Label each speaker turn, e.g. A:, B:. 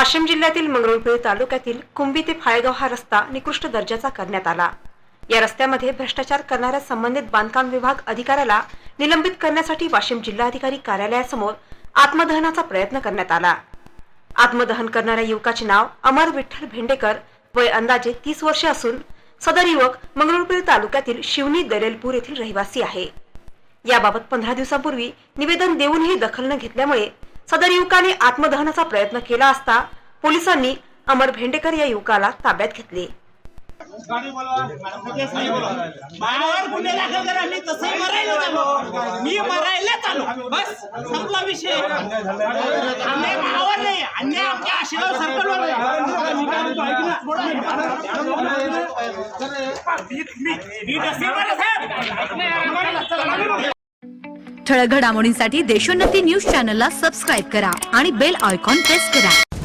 A: वाशिम जिल्ह्यातील मंगरुळपीर तालुक्यातील कुंभी ते फाळेगाव हा रस्ता निकृष्ट दर्जाचा करण्यात आला. या रस्त्यामध्ये भ्रष्टाचार करणाऱ्या संबंधित बांधकाम विभाग अधिकाऱ्याला निलंबित करण्यासाठी वाशिम जिल्हाधिकारी कार्यालयासमोर आत्मदहनाचा प्रयत्न करण्यात आला. आत्मदहन करणाऱ्या युवकाचे नाव अमर विठ्ठल भेंडेकर वय अंदाजे तीस वर्षे असून सदर युवक मंगरुळपीर तालुक्यातील शिवनी दरेलपूर येथील रहिवासी आहे. याबाबत पंधरा दिवसांपूर्वी निवेदन देऊनही दखल न घेतल्यामुळे सदर युवकाने आत्मदहनाचा प्रयत्न केला असता पोलिसांनी अमर भेंडेकर या युवकाला ताब्यात घेतले.
B: मायावर गुन्हे दाखल करा. मी तसंही मरायला आलो मी मरायला आलो बस संपला विषय. अन्याय मायावर नाही. अन्याय आमच्या आशीर्वाद सर्कलवर
C: ठळक घडामोडींसाठी देशोन्नती न्यूज चॅनलला सबस्क्राईब करा आणि बेल आयकॉन प्रेस करा.